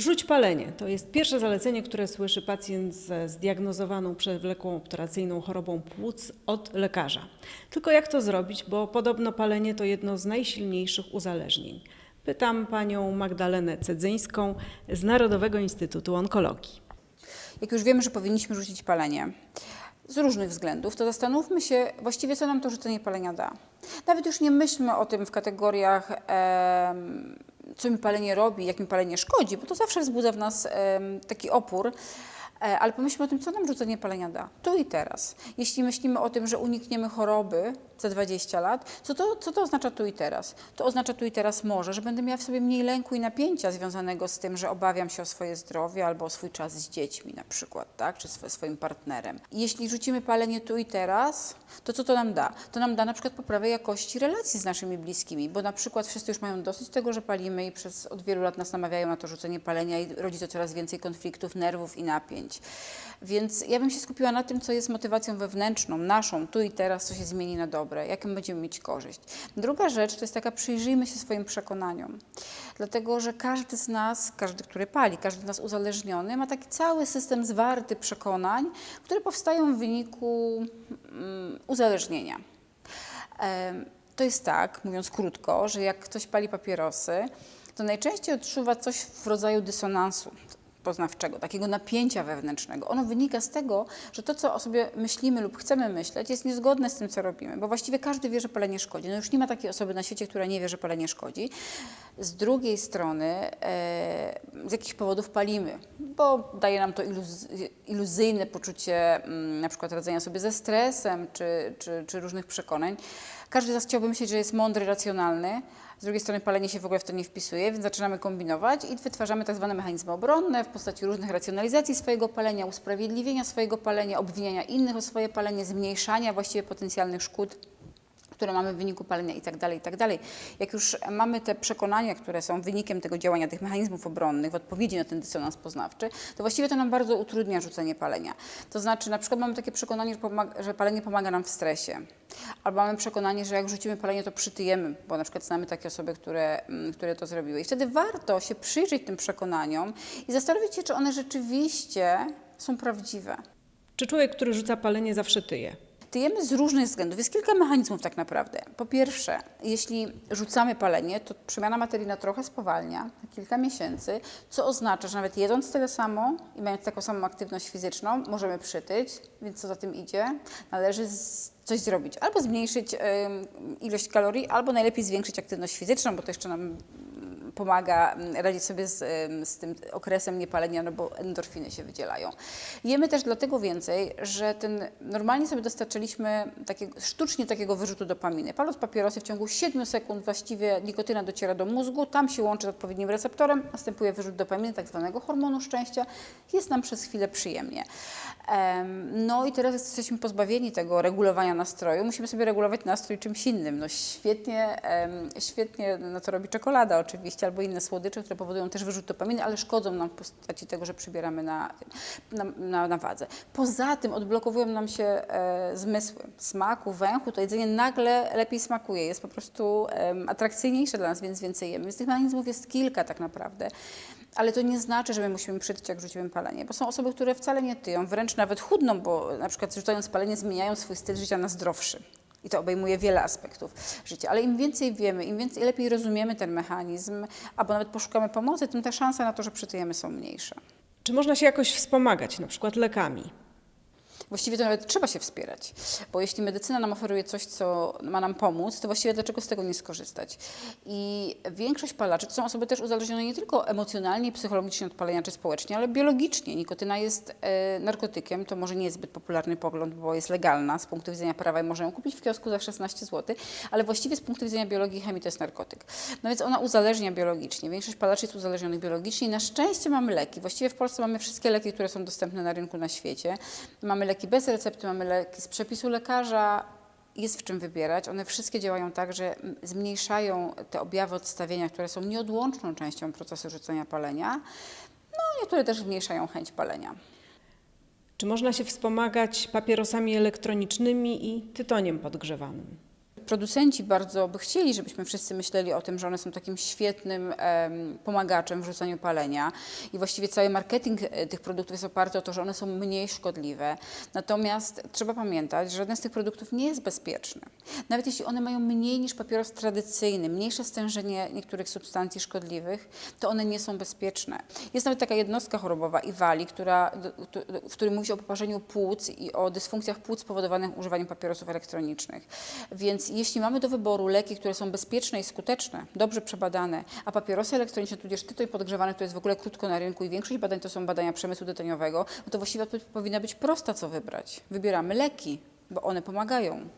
Rzuć palenie to jest pierwsze zalecenie, które słyszy pacjent ze zdiagnozowaną przewlekłą obturacyjną chorobą płuc od lekarza. Tylko jak to zrobić, bo podobno palenie to jedno z najsilniejszych uzależnień. Pytam panią Magdalenę Cedzyńską z Narodowego Instytutu Onkologii. Jak już wiemy, że powinniśmy rzucić palenie z różnych względów, to zastanówmy się właściwie, co nam to rzucenie palenia da. Nawet już nie myślmy o tym w kategoriach, co mi palenie robi, jak mi palenie szkodzi, bo to zawsze wzbudza w nas taki opór. E, Ale pomyślmy o tym, co nam rzucenie palenia da, tu i teraz. Jeśli myślimy o tym, że unikniemy choroby za 20 lat, co to, co to oznacza tu i teraz? To oznacza tu i teraz może, że będę miała w sobie mniej lęku i napięcia związanego z tym, że obawiam się o swoje zdrowie albo o swój czas z dziećmi na przykład, tak? czy swoim partnerem. Jeśli rzucimy palenie tu i teraz, to co to nam da? To nam da na przykład poprawę jakości relacji z naszymi bliskimi, bo na przykład wszyscy już mają dosyć tego, że palimy i przez od wielu lat nas namawiają na to rzucenie palenia i rodzi to coraz więcej konfliktów, nerwów i napięć. Więc ja bym się skupiła na tym, co jest motywacją wewnętrzną, naszą, tu i teraz, co się zmieni na dobre, jaką będziemy mieć korzyść. Druga rzecz to jest taka, przyjrzyjmy się swoim przekonaniom. Dlatego, że każdy z nas, każdy, który pali, każdy z nas uzależniony, ma taki cały system zwarty przekonań, które powstają w wyniku mm, uzależnienia. To jest tak, mówiąc krótko, że jak ktoś pali papierosy, to najczęściej odczuwa coś w rodzaju dysonansu poznawczego, takiego napięcia wewnętrznego. Ono wynika z tego, że to, co o sobie myślimy lub chcemy myśleć, jest niezgodne z tym, co robimy, bo właściwie każdy wie, że palenie szkodzi. No już nie ma takiej osoby na świecie, która nie wie, że palenie szkodzi. Z drugiej strony e, z jakichś powodów palimy, bo daje nam to iluz, iluzyjne poczucie mm, na przykład radzenia sobie ze stresem czy, czy, czy różnych przekonań. Każdy z nas chciałby myśleć, że jest mądry, racjonalny, z drugiej strony palenie się w ogóle w to nie wpisuje, więc zaczynamy kombinować i wytwarzamy tak zwane mechanizmy obronne w postaci różnych racjonalizacji swojego palenia, usprawiedliwienia swojego palenia, obwiniania innych o swoje palenie, zmniejszania właściwie potencjalnych szkód które mamy w wyniku palenia i tak dalej, i tak. Jak już mamy te przekonania, które są wynikiem tego działania, tych mechanizmów obronnych w odpowiedzi na ten dysonans poznawczy, to właściwie to nam bardzo utrudnia rzucenie palenia. To znaczy na przykład mamy takie przekonanie, że, pomaga, że palenie pomaga nam w stresie. Albo mamy przekonanie, że jak rzucimy palenie, to przytyjemy, bo na przykład znamy takie osoby, które, mm, które to zrobiły. I wtedy warto się przyjrzeć tym przekonaniom i zastanowić się, czy one rzeczywiście są prawdziwe. Czy człowiek, który rzuca palenie, zawsze tyje? Tyjemy z różnych względów. Jest kilka mechanizmów tak naprawdę. Po pierwsze, jeśli rzucamy palenie, to przemiana materii na trochę spowalnia, na kilka miesięcy, co oznacza, że nawet jedząc tyle samo i mając taką samą aktywność fizyczną, możemy przytyć, więc co za tym idzie? Należy coś zrobić. Albo zmniejszyć ym, ilość kalorii, albo najlepiej zwiększyć aktywność fizyczną, bo to jeszcze nam pomaga mm, radzić sobie z, z tym okresem niepalenia, no bo endorfiny się wydzielają. Jemy też dlatego więcej, że ten, normalnie sobie dostarczyliśmy sztucznie takiego wyrzutu dopaminy. Paląc papierosy w ciągu 7 sekund właściwie nikotyna dociera do mózgu, tam się łączy z odpowiednim receptorem, następuje wyrzut dopaminy, tak zwanego hormonu szczęścia, jest nam przez chwilę przyjemnie. Em, No i teraz jesteśmy pozbawieni tego regulowania nastroju. Musimy sobie regulować nastrój czymś innym. No świetnie, świetnie no to robi czekolada oczywiście, albo inne słodycze, które powodują też wyrzut dopaminy, ale szkodzą nam w postaci tego, że przybieramy na, na, na, na wadze. Poza tym odblokowują nam się e, zmysły smaku, węchu. To jedzenie nagle lepiej smakuje, jest po prostu em, atrakcyjniejsze dla nas, więc więcej jemy. Więc tych mechanizmów jest kilka tak naprawdę. Ale to nie znaczy, że my musimy przytyć, jak rzucimy palenie, bo są osoby, które wcale nie tyją, wręcz nawet chudną, bo na przykład rzucając palenie zmieniają swój styl życia na zdrowszy. I to obejmuje wiele aspektów życia. Ale im więcej wiemy, im więcej lepiej rozumiemy ten mechanizm, albo nawet poszukamy pomocy, tym te szanse na to, że przytyjemy są mniejsze. Czy można się jakoś wspomagać, na przykład lekami? Właściwie to nawet trzeba się wspierać, bo jeśli medycyna nam oferuje coś, co ma nam pomóc, to właściwie dlaczego z tego nie skorzystać? I większość palaczy to są osoby też uzależnione nie tylko emocjonalnie i psychologicznie od palenia, czy społecznie, ale biologicznie. Nikotyna jest e, narkotykiem, to może nie jest zbyt popularny pogląd, bo jest legalna z punktu widzenia prawa i można ją kupić w kiosku za 16 zł, ale właściwie z punktu widzenia biologii i chemii to jest narkotyk. No więc ona uzależnia biologicznie. Większość palaczy jest uzależnionych biologicznie i na szczęście mamy leki. Właściwie w Polsce mamy wszystkie leki, które są dostępne na rynku na świecie. Mamy leki bez recepty, mamy leki z przepisu lekarza. Jest w czym wybierać. One wszystkie działają tak, że zmniejszają te objawy odstawienia, które są nieodłączną częścią procesu rzucenia palenia. No, niektóre też zmniejszają chęć palenia. Czy można się wspomagać papierosami elektronicznymi i tytoniem podgrzewanym? Producenci bardzo by chcieli, żebyśmy wszyscy myśleli o tym, że one są takim świetnym em, pomagaczem w rzucaniu palenia i właściwie cały marketing e, tych produktów jest oparty o to, że one są mniej szkodliwe. Natomiast trzeba pamiętać, że żaden z tych produktów nie jest bezpieczny. Nawet jeśli one mają mniej niż papieros tradycyjny, mniejsze stężenie niektórych substancji szkodliwych, to one nie są bezpieczne. Jest nawet taka jednostka chorobowa IWALI, która, w którym mówi się o poparzeniu płuc i o dysfunkcjach płuc spowodowanych używaniem papierosów elektronicznych. Więc jeśli mamy do wyboru leki, które są bezpieczne i skuteczne, dobrze przebadane, a papierosy elektroniczne, tudzież tytoń podgrzewany, to jest w ogóle krótko na rynku i większość badań to są badania przemysłu tytoniowego, no to właściwie powinna być prosta, co wybrać. Wybieramy leki, bo one pomagają.